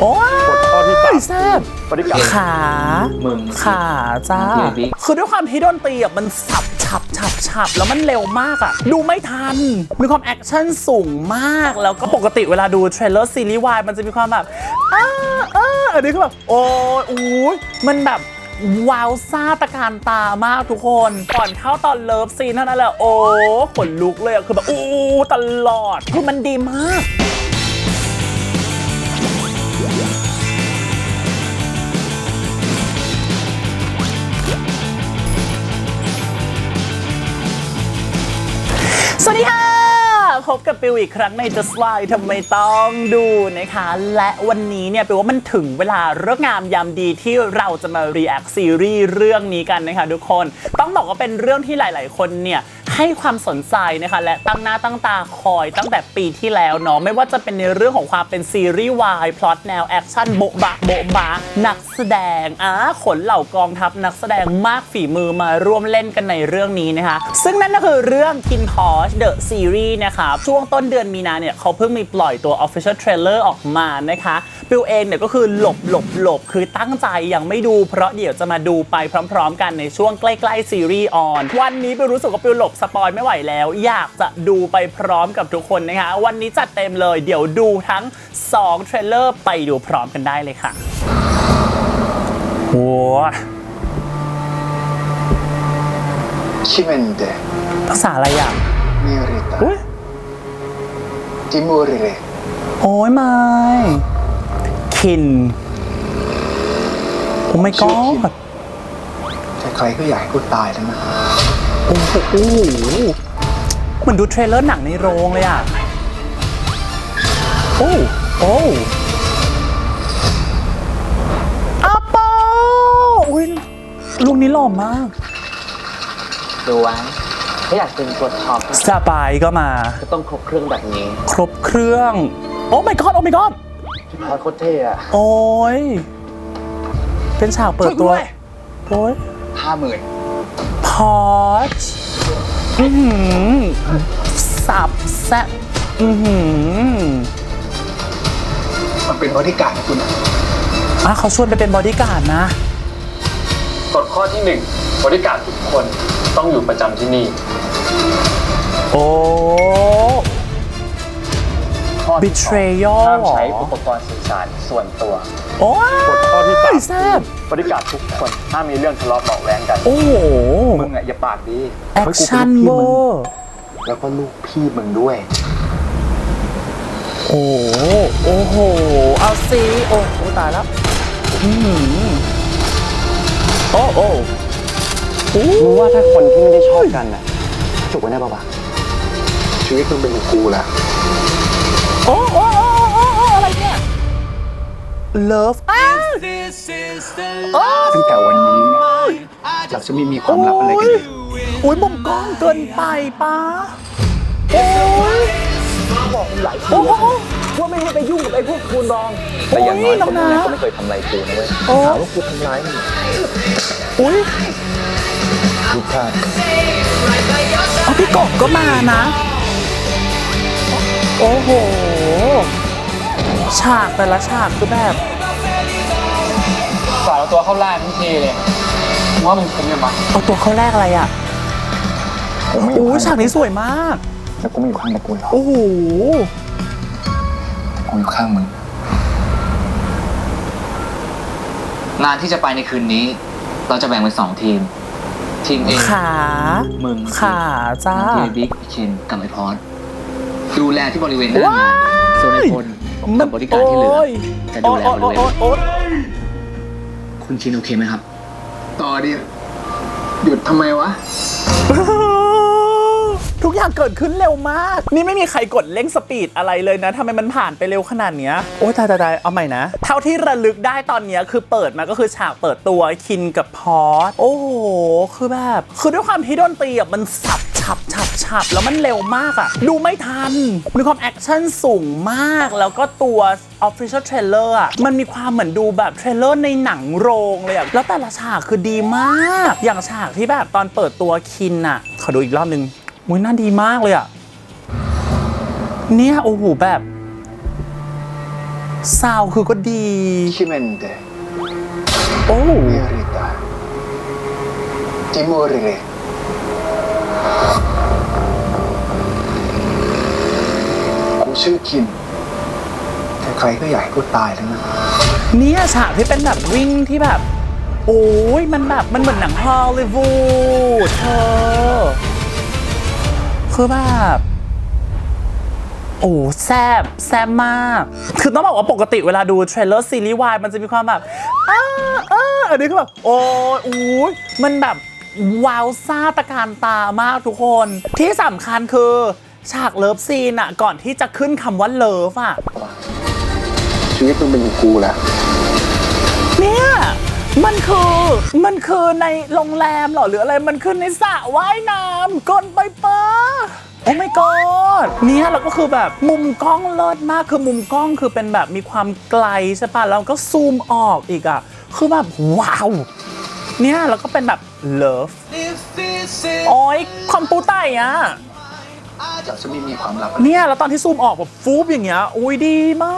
โอ้ยกดข้อที่สามแซ่บ บริการขา มึง ขาจ้าเฮียบิ๊กคือด้วยความที่ดนตรีอะมันสับฉับฉับฉับแล้วมันเร็วมากอะ ดูไม่ทัน มีความแอคชั่นสูงมาก แล้วก็ปกติเวลาดูเทรลเลอร์ซีรีส์วายมันจะมีความแบบอ้าอ้าอันนี้คือแบบ โอ้ยอู้ยมันแบบ ว้าวซ่าตะการตามากทุกคน ก่อนเข้าตอนเลิฟซีนเท่านั้นแหละ โอ้ขนลุกเลยอะคือแบบอู้ตลอด คือมันดีมาก สวัสดีค่ะ พบกับปิวอีกครั้งใน Just Why ทำไมต้องดูนะคะ และวันนี้เนี่ยปิวว่ามันถึงเวลาเลิกษ์งามยามดีที่เราจะมา react ซีรีส์เรื่องนี้กันนะคะทุกคน ต้องบอกว่าเป็นเรื่องที่หลาย ๆ คนเนี่ย ให้ความสนใจนะคะ และตั้งหน้าตั้งตาคอยตั้งแต่ปีที่แล้วเนาะไม่ว่าจะเป็นในเรื่องของความเป็นซีรีส์วายพล็อตแนวแอคชั่นโบะบะโบะบะนักแสดงอ่าขนเหล่ากองทัพนักแสดงมากฝีมือมาร่วมเล่นกันในเรื่องนี้นะคะ ซึ่งนั่นก็คือเรื่อง Kin t o s h The Series นะคะช่วงต้นเดือนมีนาเนี่ยเขาเพิ่งมีปล่อยตัว Official Trailer ออกมานะคะปิวเองเนี่ยก็คือหลบหลบหลบคือตั้งใจยังไม่ดูเพราะเดี๋ยวจะมาดูไปพร้อม ๆ กันในช่วงใกล้ๆซีรีส์ออนวันนี้ปิวรู้สึกว่าปิวหลบสปอยไม่ไหวแล้ว อยากจะดูไปพร้อมกับทุกคนนะคะวันนี้จัดเต็มเลยเดี๋ยวดูทั้ง 2 เทรลเลอร์ไปดูพร้อมกันได้เลยค่ะโอ้ Cimende, ภาษาอะไรอะ Mirita, อุ้ย ti morire. โอ้ยไม่คิน โอ้ไม่ก็ใครๆก็อยากให้กูตายแล้วนะ โอ้โหโอ้โหเหมือนดูเทรลเลอร์หนังในโรงเลยอะ โอ้ โอ้อาเปาอุ้ยลุงนี้หล่อมากดูไว้ถ้าอยากเป็นตัวท็อปสบายก็มา ก็ต้องครบเครื่องแบบนี้ ครบเครื่อง โอ้ my god โอ้ my god พี่พอดโคตรเท่อะโอ้ย เป็นฉากเปิดตัว โอ้ยห้าหมื่น พอชอือหือสับแซะอือหือมันเป็นบริการของคุณนะอะเขาชวนไปเป็นบอดี้การ์ดนะ กฎข้อที่หนึ่งบริการทุกคนต้องอยู่ประจำที่นี่ โอ้ ข้อที่สอง Betrayal ห้ามใช้เหรออุปกรณ์สื่อสารส่วนตัวโอ้ยกฎข้อที่สามแซ่บบริการทุกคนห้ามมีเรื่องทะเลาะเบาะแว้งกันโอ้โหมึงอะอย่าปากดีแอคชั่นเวอร์แล้วก็ลูกพี่มึงด้วย โอ้โหโอ้โห เอาสิโอ้โหตายแล้วอือหือโอ้โอ้โอ้มึงว่าถ้าคนที่ไม่ได้ชอบกันอะจุกไว้ได้ปะวะชีวิตมึงเป็นของกูแหละ โอ้โอ้โอ้โอ้โอ้อะไรเนี่ย Love อ้าว โอ้ตั้งแต่วันนี้เราจะไม่มีความลับอะไรกันเลยโอ้ยมุมกล้องเกินไปป้าโอ้ยบอกหลายโอ้โหว่าไม่ให้ไปยุ่งกับไอ้พวกคูณรอง แต่อย่างน้อยคนนั้นก็ไม่เคยทำอะไรกูนะเว้ยโอ้หาว่ากูทำร้ายมึงอุ้ยทุกท่านอ๋อพี่กบก็มานะ โอ้โห ฉากแต่ละฉากคือแบบฝากเอาตัวเข้าล่างทั้งทีเลยมึงว่ามึงคุ้มยังปะเอาตัวเข้าแรกอะไรอะผมไม่อโอ้ยู่ยฉากนี้สวยมากแล้วกูไม่อยู่ข้างตระกูลหรอกโอ้โห กูอยู่ข้างมึง งานที่จะไปในคืนนี้ เราจะแบ่งเป็นสองทีม ทีมเอขา มึงขาจ้า ทีมบิ๊กเชนกับไอพอดดูแลที่บริเวณหน้างาน ส่วนไอพลกับบริการที่เหลือ จะดูแลบริเวณโอ๊ยโอ๊ยคุณชินโอเคไหมครับ ต่อดิหยุดทำไมวะโอ๊ยทุกอย่างเกิดขึ้นเร็วมาก นี่ไม่มีใครกดเร่งสปีดอะไรเลยนะทำไมมันผ่านไปเร็วขนาดเนี้ย โอ้ยตายตายตายเอาใหม่นะ เท่าที่ระลึกได้ตอนเนี้ยคือเปิดมาก็คือฉากเปิดตัวคินกับพอสโอ้โห คือแบบ คือด้วยความที่ดนตรีอะมันสับ ฉับฉับฉับแล้วมันเร็วมากอะดูไม่ทัน มีความแอคชั่นสูงมาก แล้วก็ตัว Official Trailer อะมันมีความเหมือนดูแบบเทรลเลอร์ในหนังโรงเลยอะแล้วแต่ละฉากคือดีมาก อย่างฉากที่แบบตอนเปิดตัวคินอะขอดูอีกรอบนึงมุ้ยน่าดีมากเลยอะเนี่ยโอ้โหแบบซาวคือก็ดี Chimente, โอ้ Merita, Timurre. กูชื่อคิมแต่ใครก็อยากให้กูตายทั้งนั้นเนี่ยฉากที่เป็นแบบวิ่งที่แบบ โอ้ยมันแบบมันเหมือนหนังฮอลลีวูดเธอคือแบบโอ้แซบแซบมาก คือต้องบอกว่าปกติเวลาดูเทรลเลอร์ซีรีส์วายมันจะมีความแบบอ้าอ้าอันนี้คือแบบ โอ้ยอู้ยมันแบบ ว้าวซ่าตะการตามากทุกคน ที่สำคัญคือฉากเลิฟซีนอะก่อนที่จะขึ้นคำว่าเลิฟอะชีวิตมึงเป็นของกูแหละเนี่ยมันคือมันคือในโรงแรมเหรอหรืออะไรมันคือในสระว่ายน้ำก่อนไปปะโอ้ my god เนี่ยแล้วก็คือแบบมุมกล้องเลิศมากคือมุมกล้องคือเป็นแบบมีความไกลใช่ปะแล้วก็ซูมออกอีกอะคือแบบว้าว เนี่ยแล้วก็เป็นแบบ เลิฟโอ้ยคอมปูไตอะเราจะไม่มีความลับอะไรเนี่ยแล้วตอนที่ซูมออกแบบฟูบอย่างเงี้ยอุ้ยดีมา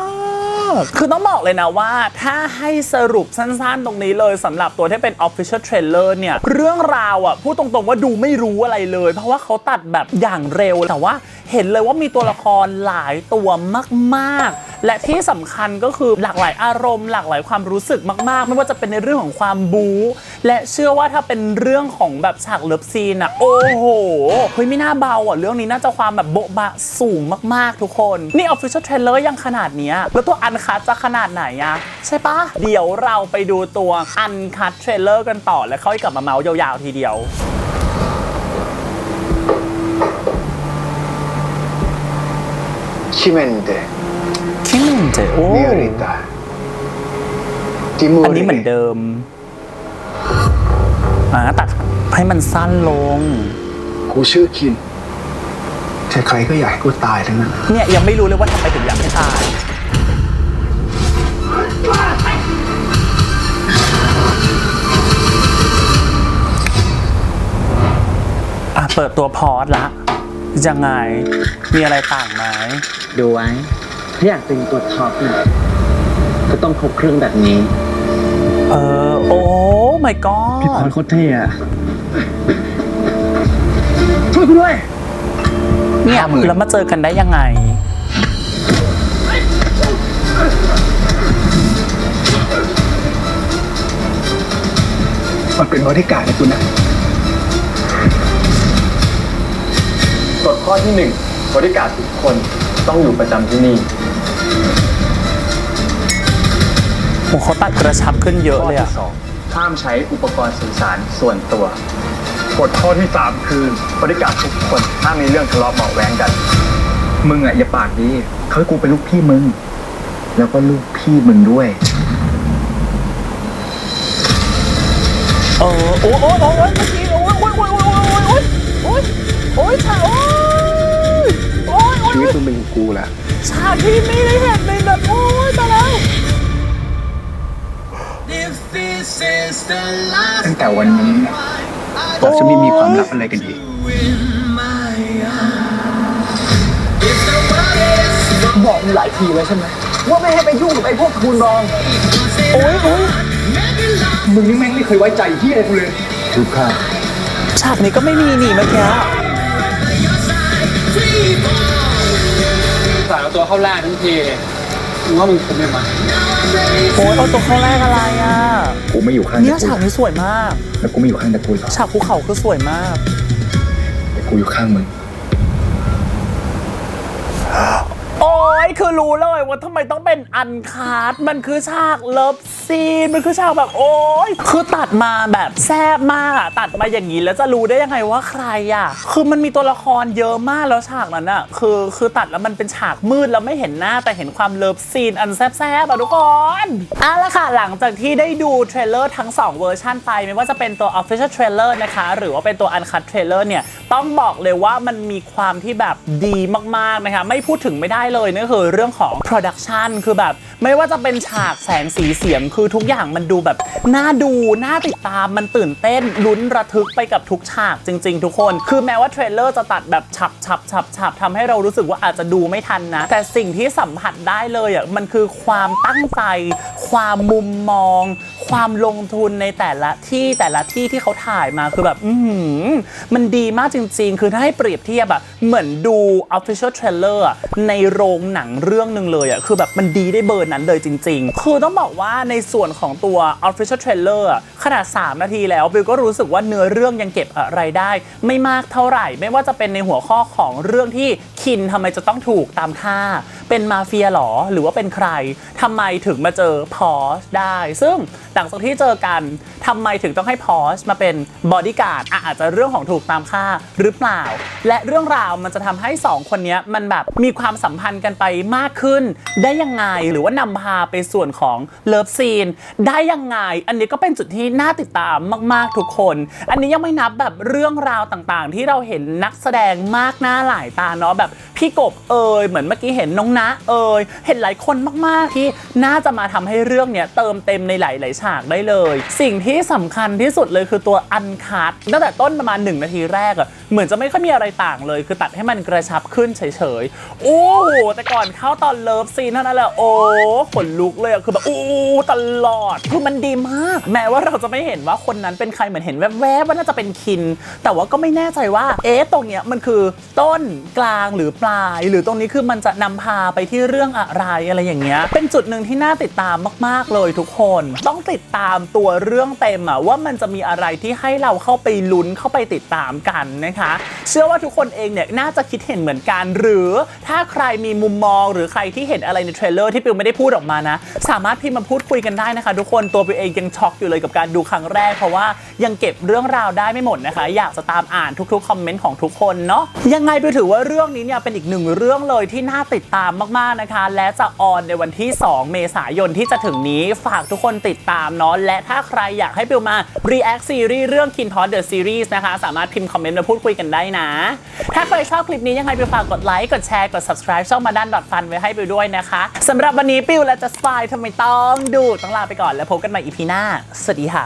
ก คือต้องบอกเลยนะว่า ถ้าให้สรุปสั้นๆตรงนี้เลยสำหรับตัวที่เป็น Official Trailer เนี่ย เรื่องราวอะพูดตรงๆว่าดูไม่รู้อะไรเลย เพราะว่าเขาตัดแบบอย่างเร็วแต่ว่าเห็นเลยว่ามีตัวละครหลายตัวมากๆและที่สำคัญก็คือหลากหลายอารมณ์ หลากหลายความรู้สึกมาก ๆ ไม่ว่าจะเป็นในเรื่องของความบู๊และเชื่อว่าถ้าเป็นเรื่องของแบบฉากเลิฟซีนอะโอ้โหเฮ้ยไม่น่าเบาอะเรื่องนี้น่าจะความแบบโบ๊ะบะสูงมาก ๆ ทุกคน นี่ Official Trailer ยังขนาดเนี้ยแล้วตัวอันคั t จะขนาดไหนอะใช่ปะเดี๋ยวเราไปดูตัวอันคัตเทรลเลอร์กันต่อแล้วค่อยกลับมาเมาส์ยาว ๆ ทีเดียวชิเมน เตคิมเจโอ้เมริตาติมูอันนี้เหมือนเดิมอ่าตัดให้มันสั้นลง กูชื่อคิมแต่ใครก็อยากให้กูตายทั้งนั้น เนี่ยยังไม่รู้เลยว่าทำไมถึงอยากให้ตาย อะเปิดตัวพอร์ตละ ยังไง มีอะไรต่างไหมดูไว้ ถ้าอยากเป็นตัวท็อปเนี่ยก็ต้องครบเครื่องแบบนี้ เออโอ้ my god พี่พรโคตรเท่อะช่วยกูด้วย เนี่ยห้าหมื่นแล้วมาเจอกันได้ยังไง มันเป็นบริการให้กูนะกฎข้อที่หนึ่งบริการทุกคนต้องอยู่ประจำที่นี่ โอ้เขาตัดกระชับขึ้นเยอะข้อเลยที่อะสองห้ามใช้อุปกรณ์สื่อสารส่วนตัวกฎข้อที่สามคือบริการทุกคนห้ามมีเรื่องทะเลาะเบาะแว้งกัน มึงอะอย่าปากดีเขาให้กูเป็นลูกพี่มึง แล้วก็ลูกพี่มึงด้วย เออโอ้โอ้โอ้โอ้เมื่อกี้โอ้ยโอ้ยโอ้ยโอ้ยโอ้ยโอ้ยโอ้ยฉากโอ้ยโอ้ยโอ้ยชีวิตมึงเป็นของกูแหละ ฉากที่ไม่ได้เห็นในแบบโอ้ยตายแล้ว ตั้งแต่วันนี้เราจะไม่มีความลับอะไรกันอีก บอกมึงหลายทีแล้วใช่ไหมว่าไม่ให้ไปยุ่งกับไอ้พวกทูนรอง โอ้ยโอ้ยมึงนี่แม่งไม่เคยไว้ใจที่อะไรกูเลยทุกข้า ฉากนี้ก็ไม่มีนี่เมื่อกี้ เอาตัวเข้าล่างทั้งทีเลยมึงว่ามึงคุ้มไหมมาโอ้ยเอาตัวเข้าแรกอะไรอะ กูไม่อยู่ข้างเนี่ยตะกูฉากนี้สวยมาก แล้วกูไม่อยู่ข้างตะกูหรอกฉากภูเขาคือสวยมาก แต่กูอยู่ข้างมึง โอ้ยคือรู้เลยว่าทำไมต้องเป็นอันคาร์ดมันคือฉากเลิฟ ซีนมันคือฉากแบบโอ้ยคือตัดมาแบบแซบมากอะตัดมาอย่างนี้แล้วจะรู้ได้ยังไงว่าใครอะคือมันมีตัวละครเยอะมากแล้วฉากนั้นอะคือคือตัดแล้วมันเป็นฉากมืดแล้วไม่เห็นหน้าแต่เห็นความเลิฟซีนอันแซบๆอะทุกคนเอาละค่ะหลังจากที่ได้ดูเทรลเลอร์ทั้ง 2 เวอร์ชันไปไม่ว่าจะเป็นตัว Official Trailer นะคะ หรือว่าเป็นตัว Uncut Trailer เนี่ยต้องบอกเลยว่ามันมีความที่แบบดีมากๆนะคะไม่พูดถึงไม่ได้เลยนั่นคือเรื่องของ Production คือแบบไม่ว่าจะเป็นฉากแสงสีเสียงคือทุกอย่างมันดูแบบน่าดูน่าติดตามมันตื่นเต้นลุ้นระทึกไปกับทุกฉากจริง ๆ ทุกคน คือแม้ว่าเทรลเลอร์จะตัดแบบฉับฉับฉับฉับทำให้เรารู้สึกว่าอาจจะดูไม่ทันนะ แต่สิ่งที่สัมผัสได้เลยอะมันคือความตั้งใจ ความมุมมอง ความลงทุนในแต่ละที่แต่ละที่ที่เขาถ่ายมาคือแบบ อือหือมันดีมากจริง ๆ คือถ้าให้เปรียบเทียบอะเหมือนดู official trailer อะในโรงหนังเรื่องหนึ่งเลยอะคือแบบมันดีได้เบอร์นั้นเลยจริง ๆ คือต้องบอกว่าในส่วนของตัว official trailer อะขนาด 3 นาทีแล้วบิวก็รู้สึกว่าเนื้อเรื่องยังเก็บอะไรได้ ไม่มากเท่าไหร่ ไม่ว่าจะเป็นในหัวข้อของเรื่องที่คินทำไมจะต้องถูกตามท่า เป็นมาเฟียหรอหรือว่าเป็นใครทำไมถึงมาเจอพอชได้ ซึ่งหลังจากที่เจอกันทำไมถึงต้องให้พอชมาเป็นบอดี้การ์ดอาจจะเรื่องของถูกตามฆ่าหรือเปล่า และเรื่องราวมันจะทำให้สองคนนี้มันแบบมีความสัมพันธ์กันไปมากขึ้น ได้ยังไงหรือว่านำพาไปส่วนของเลิฟซีน ได้ยังไง อันนี้ก็เป็นจุดที่น่าติดตามมาก ๆ ทุกคน อันนี้ยังไม่นับแบบเรื่องราวต่างๆ ที่เราเห็นนักแสดงมากหน้าหลายตาเนาะแบบพี่กบเอยเหมือนเมื่อกี้เห็นน้องนะเอยเห็นหลายคนมาก ๆ ที่น่าจะมาทำให้เรื่องเนี้ยเติมเต็มในหลาย ๆ ฉากได้เลย สิ่งที่สำคัญที่สุดเลยคือตัวอันคัดตั้งแต่ต้นประมาณ1นาทีแรกอะเหมือนจะไม่ค่อยมีอะไรต่างเลย คือตัดให้มันกระชับขึ้นเฉยๆโอ้แต่ก่อนเข้าตอนเลิฟซีนเท่านั้นแหละโอ้ขนลุกเลยอะคือแบบอู้ตลอดคือมันดีมาก แม้ว่าเราจะไม่เห็นว่าคนนั้นเป็นใครเหมือนเห็นแวบๆว่าน่าจะเป็นคิน แต่ว่าก็ไม่แน่ใจว่า เอ๊ะตรงเนี้ยมันคือต้นกลางหรือปลาย หรือตรงนี้คือมันจะนำพาไปที่เรื่องอะไรอะไรอย่างเงี้ยเป็นจุดหนึ่งที่น่าติดตามมาก ๆเลยทุกคน ต้องติดตามตัวเรื่องเต็มอะว่ามันจะมีอะไรที่ให้เราเข้าไปลุ้นเข้าไปติดตามกันนะคะเชื่อว่าทุกคนเองเนี่ยน่าจะคิดเห็นเหมือนกัน หรือถ้าใครมีมุมมอง หรือใครที่เห็นอะไรในเทรลเลอร์ที่ปิวไม่ได้พูดออกมานะ สามารถพิมพ์มาพูดคุยกันได้นะคะ ทุกคนตัวปิวเองยังช็อกอยู่เลยกับการดูครั้งแรก เพราะว่ายังเก็บเรื่องราวได้ไม่หมดนะคะ อยากจะตามอ่านทุกๆคอมเมนต์ของทุกคนเนาะยังไงปิวถือว่าเรื่องนี้เนี่ยเป็นอีกหนึ่งเรื่องเลยที่น่าติดตามมากๆนะคะ และจะออนในวันที่ 2 เมษายนที่จะถึงนี้ฝากทุกคนติดตามเนาะและถ้าใครอยากให้ปิวมา react ซีรีส์เรื่อง Kin p o t The Series นะคะ สามารถพิมพ์คอมเมนต์มาพูดคุยกันได้นะ ถ้าใครชอบคลิปนี้ยังไงปิวฝากกดไลค์กดแชร์กด subscribe ช่องมาด้านดอทฟันไว้ให้ปิวด้วยนะคะสำหรับวันนี้ปิวและจะสปายทำไมต้องดูต้องลาไปก่อนแล้วพบกันใหม่อีพีหน้าสวัสดีค่ะ